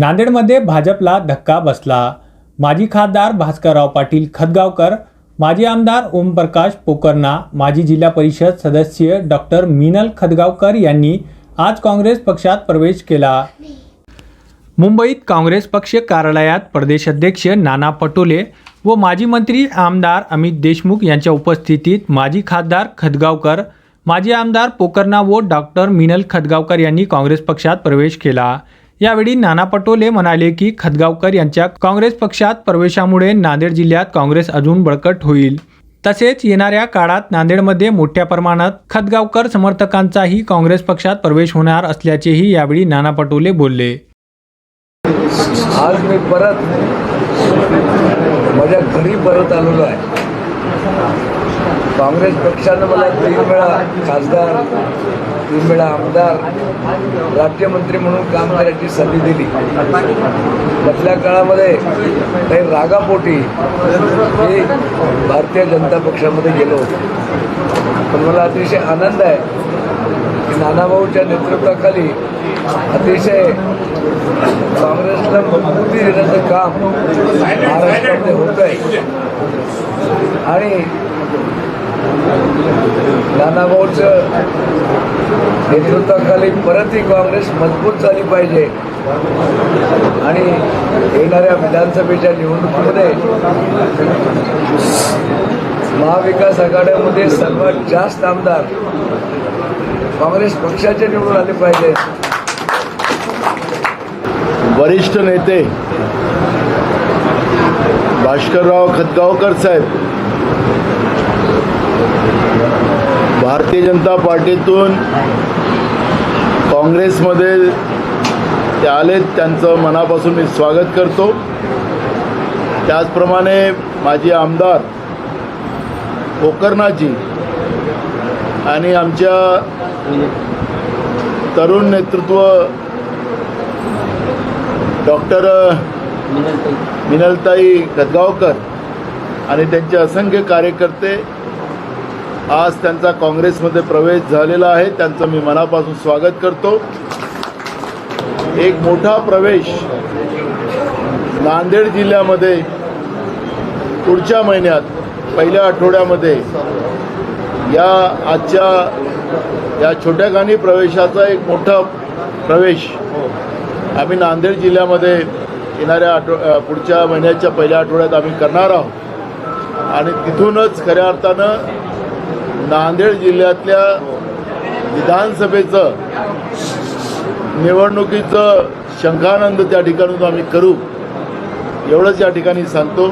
नांदेडमध्ये भाजपला धक्का बसला. माजी खासदार भास्करराव पाटील खदगावकर माजी आमदार ओमप्रकाश पोकरणा माजी जिल्हा परिषद सदस्य डॉक्टर मिनल खदगावकर यांनी आज काँग्रेस पक्षात प्रवेश केला. मुंबईत काँग्रेस पक्ष कार्यालयात प्रदेशाध्यक्ष नाना पटोले व माजी मंत्री आमदार अमित देशमुख यांच्या उपस्थितीत माजी खासदार खदगावकर माजी आमदार पोकरणा व डॉक्टर मिनल खदगावकर यांनी काँग्रेस पक्षात प्रवेश केला. यावेळी नाना पटोले म्हणाले की खदगावकर यांच्या काँग्रेस पक्षात प्रवेशामुळे नांदेड जिल्ह्यात काँग्रेस अजून बळकट होईल. तसेच येणाऱ्या काळात नांदेडमध्ये मोठ्या प्रमाणात खदगावकर समर्थकांचाही काँग्रेस पक्षात प्रवेश होणार असल्याचेही यावेळी नाना पटोले बोलले. आज मी परत माझ्या घरी परत आलेलो आहे. काँग्रेस पक्षानं मला तीन वेळा खासदार तीन वेळा आमदार राज्यमंत्री म्हणून काम करायची संधी दिली. मधल्या काळामध्ये काही रागापोटी हे भारतीय जनता पक्षामध्ये गेलो होतो. पण मला अतिशय आनंद आहे की नानाभाऊच्या नेतृत्वाखाली अतिशय काँग्रेसला मजबूती देण्याचं काम महाराष्ट्रामध्ये होत आहे आणि नानाभाऊचं नेतृत्वाखाली परत ही काँग्रेस मजबूत झाली पाहिजे. आणि येणाऱ्या विधानसभेच्या निवडणुकीमध्ये महाविकास आघाड्यामध्ये सर्वात जास्त आमदार काँग्रेस पक्षाचे निवडून आले पाहिजे. वरिष्ठ नेते भास्करराव खतगावकर साहेब भारतीय जनता पार्टीतून काँग्रेसमध्ये ते आलेत त्यांचं मनापासून मी स्वागत करतो. त्याचप्रमाणे माझे आमदार कोकर्णाजी आणि आमच्या तरुण नेतृत्व डॉक्टर मिनलताई. खदगावकर आणि त्यांचे असंख्य कार्यकर्ते आज त्यांचा काँग्रेसमध्ये प्रवेश झालेला आहे. त्यांचं मी मनापासून स्वागत करतो. एक मोठा प्रवेश नांदेड जिल्ह्यामध्ये पुढच्या महिन्यात पहिल्या आठवड्यामध्ये या आजच्या या छोट्याखानी प्रवेशाचा एक मोठा प्रवेश आम्ही नांदेड जिल्ह्यामध्ये येणाऱ्या आठव पुढच्या महिन्याच्या पहिल्या आठवड्यात आम्ही करणार आहोत. आणि तिथूनच खऱ्या अर्थानं नांदेड जिल्ह्यातल्या विधानसभेचं निवडणुकीचं शंखानंद त्या ठिकाणून आम्ही करू. एवढंच या ठिकाणी सांगतो.